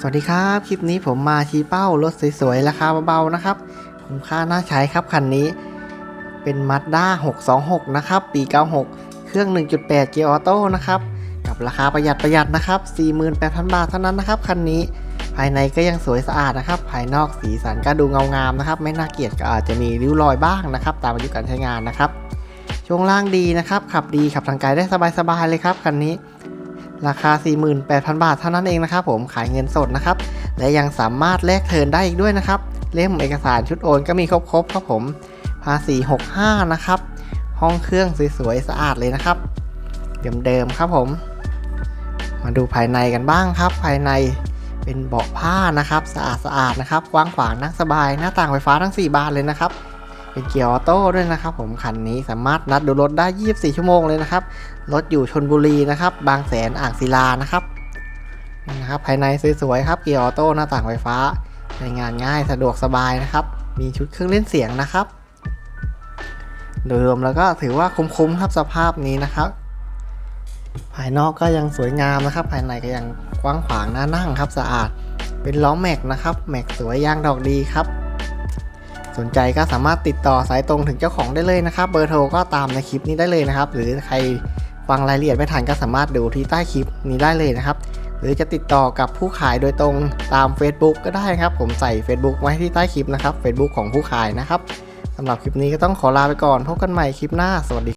สวัสดีครับ คลิปนี้ผมมาชี้เป้ารถสวยๆ ราคาเบาๆนะครับคุ้มค่าน่าใช้ครับคันนี้ เป็น Mazda 626 นะครับ ปี 96 เครื่อง 1.8 เกียร์ออโต้นะครับ กับราคาประหยัดประหยัดนะครับ 48,000 บาทเท่านั้นนะครับคันนี้ภายในก็ยังสวยสะอาดนะครับ ภายนอกสีสันก็ดูเงางามนะครับ ไม่น่าเกลียดก็อาจจะมีริ้วรอยบ้างนะครับ ตามอายุการใช้งานนะครับช่วงล่างดีนะครับ ขับดีขับทางไกลได้สบายๆเลยครับคันนี้ ราคา 48,000 บาทเท่านั้นเองนะครับผมขายเงินสดนะครับ และยังสามารถแลกเทินได้อีกด้วยนะครับ เล่มเอกสารชุดโอนก็มีครบๆครับผม ภาษี 65 นะครับ ห้องเครื่องสวยๆสะอาดเลยนะครับ เดิมๆครับผม มาดูภายในกันบ้างครับ ภายในเป็นเบาะผ้านะครับ สะอาดสะอาดๆนะครับกว้างขวางนั่งสบายหน้าต่างไฟฟ้าทั้ง 4 บานเลยนะครับ เป็นเกียร์ออโต้ด้วยนะครับผมคันนี้สามารถนัดดูรถได้ 24 ชั่วโมงเลยนะครับ รถอยู่ชนบุรีนะครับ บางแสนอ่างศิลานะครับนะครับ ภายในสวยๆครับ เกียร์ออโต้หน้าต่างไฟฟ้าใช้งานง่ายสะดวกสบายนะครับ มีชุดเครื่องเล่นเสียงนะครับ โดยรวมแล้วก็ถือว่าคุ้มๆครับสภาพนี้นะครับ ภายนอกก็ยังสวยงามนะครับ ภายในก็ยังกว้างขวางน่านั่งครับสะอาด เป็นล้อแม็กนะครับ แม็กสวยยางดอกดีครับ สนใจก็สามารถติดต่อสายตรงถึงเจ้าของได้เลยนะครับเบอร์โทรก็ตามในคลิปนี้ได้เลยนะครับ หรือใครฟังรายละเอียดไม่ทันก็สามารถดูที่ใต้คลิปนี้ได้เลยนะครับ หรือจะติดต่อกับผู้ขายโดยตรงตาม Facebook ก็ได้ครับ ผมใส่ Facebook ไว้ที่ใต้คลิปนะครับ Facebook ของผู้ขายนะครับสำหรับคลิปนี้ก็ต้องขอลาไปก่อนพบกันใหม่คลิปหน้าสวัสดี